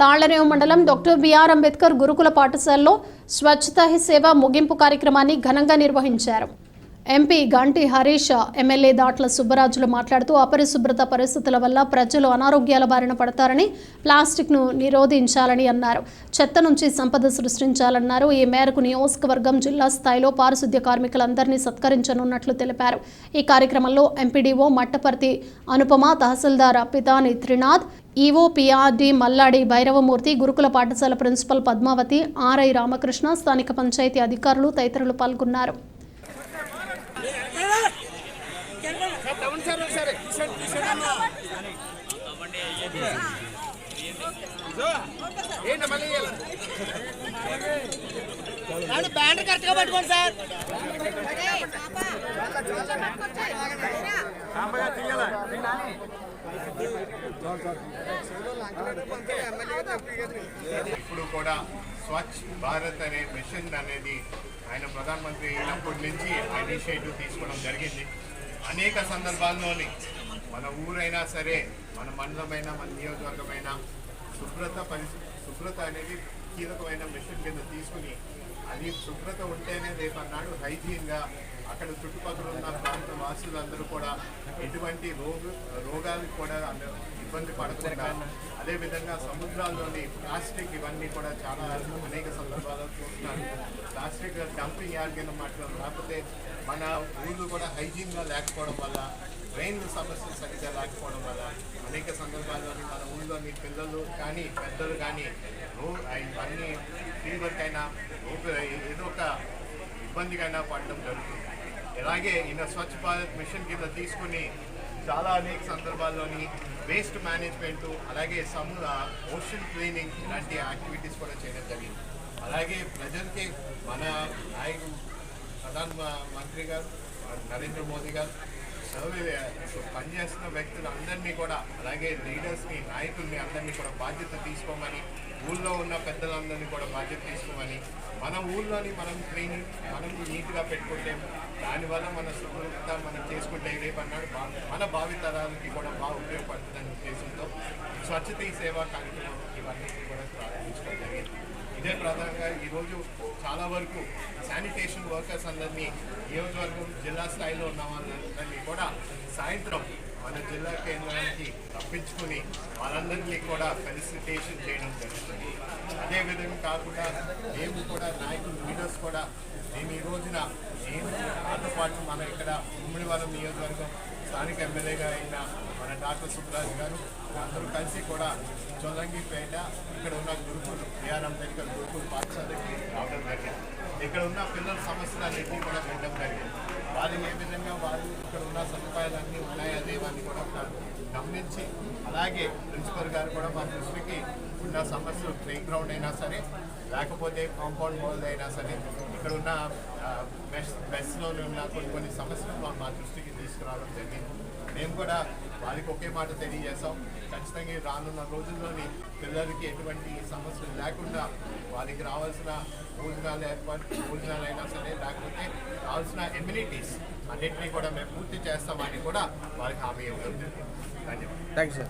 తాళ్ళరేవు మండలం doctor BR Ambedkar గురుకుల పాఠశాలలో స్వచ్ఛతా హీ సేవ ముగింపు కార్యక్రమాన్ని ఘనంగా నిర్వహించారు. ఎంపీ గంటి హరీష్ ఎమ్మెల్యే దాట్ల సుబ్బరాజులు మాట్లాడుతూ అపరిశుభ్రత పరిస్థితుల వల్ల ప్రజలు అనారోగ్యాల బారిన పడతారని ప్లాస్టిక్ను నిరోధించాలని అన్నారు. చెత్త నుంచి సంపద సృష్టించాలన్నారు. ఈ మేరకు నియోజకవర్గం జిల్లా స్థాయిలో పారిశుద్ధ్య కార్మికులందరినీ సత్కరించనున్నట్లు తెలిపారు. ఈ కార్యక్రమంలో MPDO Mattaparthi Anupama tahsildar Pitani Trinath EO PRD Malladi Bhairavamurthy గురుకుల పాఠశాల ప్రిన్సిపల్ పద్మావతి ఆర్ఐ రామకృష్ణ స్థానిక పంచాయతీ అధికారులు తదితరులు పాల్గొన్నారు. బ్యాండ్ కరెక్ట్గా పట్టుకోండి సార్. ఇప్పుడు కూడా స్వచ్ఛ భారత్ అనే మిషన్ అనేది ఆయన ప్రధానమంత్రి అయినప్పటి నుంచి ఇనిషియేటివ్ తీసుకోవడం జరిగింది. అనేక సందర్భాల్లోని మన ఊరైనా సరే మన మండలమైనా మన నియోజకవర్గమైనా శుభ్రత పరిస్థితి శుభ్రత అనేది కీలకమైన మిషన్ కింద తీసుకుని అది శుభ్రత ఉంటేనే రేపన్నాడు హైజీన్గా అక్కడ చుట్టుపక్కల ఉన్న ప్రాంతం వాసులందరూ కూడా ఎటువంటి రోగ రోగాలకు కూడా అందరూ ఇబ్బంది పడకుండా అదేవిధంగా సముద్రాల్లోని ప్లాస్టిక్ ఇవన్నీ కూడా చాలా అనేక సందర్భాల్లో చూస్తున్నారు. ప్లాస్టిక్ డంపింగ్ యార్డ్ కింద మాట్లాడడం లేకపోతే మన ఊళ్ళు కూడా హైజీన్గా లేకపోవడం వల్ల డ్రైన్ సమస్యలు సరిగ్గా లేకపోవడం వల్ల అనేక సందర్భాల్లోని మన ఊళ్ళోని పిల్లలు కానీ పెద్దలు కానీ రో ఇవన్నీ ఫీవర్కైనా ఏదో ఒక ఇబ్బందికైనా పడడం జరుగుతుంది. అలాగే ఈయన స్వచ్ఛ భారత్ మిషన్ కింద తీసుకుని చాలా అనేక సందర్భాల్లోని వేస్ట్ మేనేజ్మెంట్ అలాగే సముద్ర ఓషన్ క్లీనింగ్ ఇలాంటి యాక్టివిటీస్ కూడా చేయడం జరిగింది. అలాగే ప్రజలకి మన నాయకుడు ప్రధాన మంత్రి గారు నరేంద్ర మోదీ గారు సర్వే పనిచేస్తున్న వ్యక్తులు అందరినీ కూడా అలాగే లీడర్స్ని నాయకుల్ని అందరినీ కూడా బాధ్యత తీసుకోమని ఊళ్ళో ఉన్న పెద్దలందరినీ కూడా బాధ్యత తీసుకోమని మన ఊళ్ళోని మనం క్లీనింగ్ మనం నీట్గా పెట్టుకుంటే దానివల్ల మన శుభ్రత మనం చేసుకుంటే రేపన్నాడు బా- మన భావితరాలకి కూడా బాగా ఉపయోగపడుతుందనే ఉద్దేశంతో స్వచ్ఛత ఈ సేవా కార్యక్రమం ఇవన్నీ కూడా ప్రారంభించడం జరిగింది. ఇదే ప్రధానంగా ఈరోజు చాలా వరకు శానిటేషన్ వర్కర్స్ అందరినీ నియోజకవర్గం జిల్లా స్థాయిలో ఉన్న వాళ్ళందరినీ కూడా సాయంత్రం మన జిల్లా కేంద్రానికి తప్పించుకుని వాళ్ళందరినీ కూడా ఫెలిసిటేషన్ చేయడం జరుగుతుంది. అదేవిధంగా కాకుండా మేము కూడా నాయకులు లీడర్స్ కూడా మేము ఈ రోజున నేను నాతో పాటు మన ఇక్కడ ఉమ్మడివరం నియోజకవర్గం స్థానిక ఎమ్మెల్యేగా అయిన మన డాక్టర్ సుబ్రాజ్ గారు అందరూ కలిసి కూడా చొల్లంగిపేట ఇక్కడ ఉన్న గురుకులు బిఆర్ అంబేద్కర్ గురుకులు పాఠశాలకి రావడం జరిగింది. ఇక్కడ ఉన్న పిల్లల సమస్యలు సమస్యలన్నింటినీ కూడా వినడం జరిగింది. వారికి ఏ విధంగా వారు ఇక్కడ ఉన్న సదుపాయాలన్నీ ఉన్నాయా లేవని కూడా ఒక గమనించి అలాగే ప్రిన్సిపల్ గారు కూడా మా దృష్టికి ఉన్న సమస్యలు ప్లే గ్రౌండ్ అయినా సరే లేకపోతే కాంపౌండ్ వాల్ అయినా సరే ఇక్కడ ఉన్న ఆ, మెస్ మెస్లో ఉన్న కొన్ని కొన్ని సమస్యలు మా- దృష్టికి తీసుకురావడం జరిగింది. మేము కూడా వారికి ఒకే మాట తెలియజేస్తాం ఖచ్చితంగా రానున్న రోజుల్లోని పిల్లలకి ఎటువంటి సమస్యలు లేకుండా వారికి రావాల్సిన భోజనాలు ఏర్పాటు భోజనాలు అయినా సరే లేకపోతే కావాల్సిన ఎమ్యూనిటీస్ అన్నింటినీ కూడా మేము పూర్తి చేస్తామని కూడా వారికి హామీ ఇవ్వడం జరిగింది. ధన్యవాదాలు. Thank you sir